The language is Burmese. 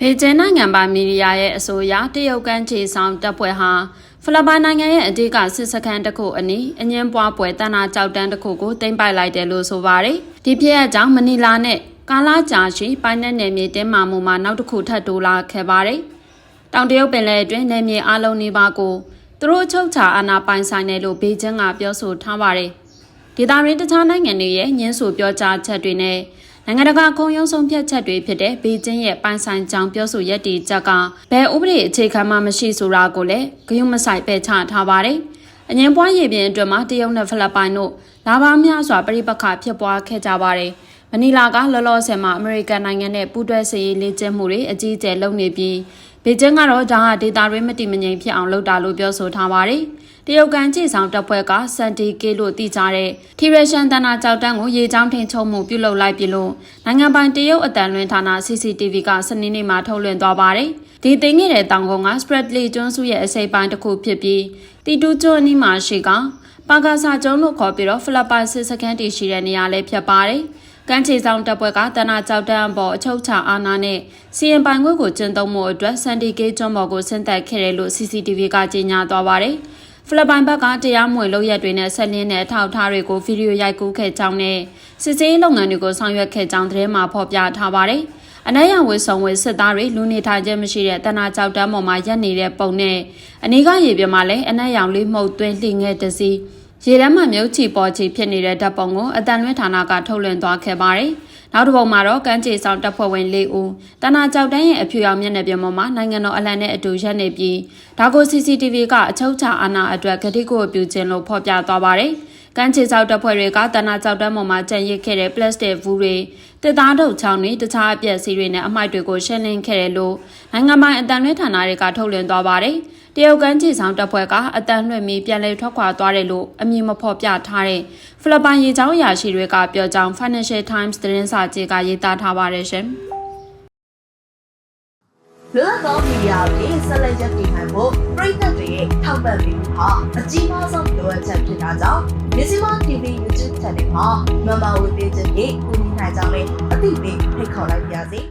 ဘေကျင်းနိုင်ငံပိုင်မီဒီယာရဲ့အဆိုအရတရုတ်ကမ်းခြေဆောင်တပ်ဖွဲ့ဟာဖိလစ်ပိုင်နိုင်ငံရဲ့အဓိကစစ်စခန်းတစ်ခုအနီးအငင်းပွားပွဲတန်နာကြောက်တန်းတစ်ခုကိုတင်ပိုက်လိုက်တယ်လို့ဆိုပါတယ်။ဒီဖြစ်အကြောင်းမနီလာနဲ့ကာလာကြာရှိပိုင်နယ်နယ်မြေတင်းမာမှုမှာနောက်တစ်ခုထပ်တိုးလာခဲ့ပါတယ်။တောင်တရုတ်ပင်လယ်အတွင်းနယ်မြေအလုံးနီးပါးကိုသူတို့အချုပ်ချာအာဏာပိုင်ဆိုင်တယ်လို့ဘေကျင်းကပြောဆိုထားပါတယ်။ဒေသရင်းတခြားနိုင်ငံတွေရဲ့ညှင်းဆိုပြောကြားချက်တွေနဲ့ နိုင်ငံတကာခုံရုံးဆုံးဖြတ်ချက်တွေဖြစ်တဲ့ဘေကျင်းရဲ့ပိုင်ဆိုင်ကြောင်းပြောဆိုရက်တီချက်ကဘယ်ဥပဒေအခြေခံမှမရှိဆိုတာကိုလည်းဂရုမစိုက်ပယ်ချထားပါတယ်။အငင်းပွားရည်ပြင်အတွက်မှာတရုတ်နဲ့ဖိလစ်ပိုင်တို့လာပါများစွာပြိပခါဖြစ်ပွားခဲ့ကြပါတယ်။မနီလာကလောလောဆယ်မှာအမေရိကန်နိုင်ငံနဲ့ပူးတွဲစစ်ရေးလေ့ကျင့်မှုတွေအကြီးအကျယ်လုပ်နေပြီးဘေကျင်းကတော့ဒါဟာဒေတာတွေမတိမငြိမ်ဖြစ်အောင်လုပ်တာလို့ပြောဆိုထားပါတယ်။ တရုတ်ကန်ကြည်ဆောင်တပ်ဖွဲ့ကစန်တီကေလို့သိကြတဲ့ထီရရှန်တနာကြောက်တန်းကိုရေချောင်းထင်ချုံမှုပြုလုပ်လိုက်ပြီလို့နိုင်ငံပိုင်တရုတ်အတန်လွင်ဌာန CCTV ကစနေနေ့မှာထုတ်လွှင့်သွားပါတယ်။ဒီသိငခဲ့တဲ့တောင်ကုန်းက Spratly ကျွန်းစုရဲ့အစိပ်ပိုင်းတစ်ခုဖြစ်ပြီးတီတူကျွန်းအနီးမှာရှိကပါကာဆာကျွန်းလို့ခေါ်ပြီးတော့ဖိလစ်ပိုင်စစ်စခန်းတည်ရှိတဲ့နေရာလေးဖြစ်ပါတယ်။ကမ်းခြေဆောင်တပ်ဖွဲ့ကတနာကြောက်တန်းပေါ်အချုပ်ချာအာဏာနဲ့စီရင်ပိုင်ခွင့်ကိုကျင့်သုံးမှုအတွက်စန်တီကေကျွန်းပေါ်ကိုဆင်းသက်ခဲ့တယ်လို့ CCTV ကကြေညာသွားပါတယ်။ ဖိလစ်ပိုင်ဘက်ကတရားမဝင်လုပ်ရက်တွေနဲ့ဆက်လင်းတဲ့အထောက်အထားတွေကိုဗီဒီယိုရိုက်ကူးခဲ့ကြောင်းနဲ့စစ်ဆေးလုပ်ငန်းတွေကိုဆောင်ရွက်ခဲ့ကြောင်းသတင်းမှာဖော်ပြထားပါတယ်။အနက်ရောင်ဝေဆောင်ဝေစစ်သားတွေလူနေထိုင်ခြင်းမရှိတဲ့တနာကြောက်တန်းပေါ်မှာရက်နေတဲ့ပုံနဲ့အနီးကရေပြမှာလည်းအနက်ရောင်လေးမှုတ်သွင်းလှိငယ်တစီရေထဲမှာမြုပ်ချီပေါ်ချီဖြစ်နေတဲ့ဓာတ်ပုံကိုအတန်လွင့်ဌာနကထုတ်လွှင့်သွားခဲ့ပါတယ်။ နောက်တစ်ပုံမှာတော့ကမ်းခြေဆောင်တပ်ဖွဲ့ဝင်၄ဦးတနာကြောက်တန်းရဲ့အဖြူရောင်မျက်နှာပြင်ပေါ်မှာနိုင်ငံတော်အလံနဲ့အတူရက်နေပြီးဒါကို CCTV ကအချုပ်ချအာဏာအတွက်ဂတိကိုပြုခြင်းလို့ဖော်ပြသွားပါတယ်။ကမ်းခြေဆောက်တပ်ဖွဲ့တွေကတနာကြောက်တန်းပေါ်မှာကျန်ရစ်ခဲ့တဲ့ plastic ဘူးတွေတစ်သားထုတ်ချောင်းတွေတခြားအပြက်စီးတွေနဲ့အမိုက်တွေကိုရှင်းလင်းခဲ့တယ်လို့နိုင်ငံပိုင်အတန်လွှင့်ဌာနတွေကထုတ်လွှင့်သွားပါတယ်။ တရုတ်ကမ်းခြေဆောင်တပ်ဖွဲ့ကအတန်လွှင့်ပြီးပြန်လည်ထွက်ခွာသွားတယ်လို့အမည်မဖော်ပြထားတဲ့ဖိလစ်ပိုင်ရေချောင်းအရာရှိတွေကပြောကြောင်း Financial Times သတင်းစာကြီးကရေးသားထားပါတယ်ရှင်။လွတ်လပ်သောမီဒီယာတွေဆက်လက်ရပ်တည်နိုင်ဖို့ပြည်သက်တွေရဲ့ထောက်ပံ့ပေးမှုဟာအကြီးမားဆုံးလိုအပ်ချက်ဖြစ်တာကြောင့် Mizima TV YouTube Channel မှာ Member ဝင်ပေးခြင်းဖြင့်ကူညီနိုင်ကြောင်းလည်းအသိပေးဖိတ်ခေါ်လိုက်ပါရစေ။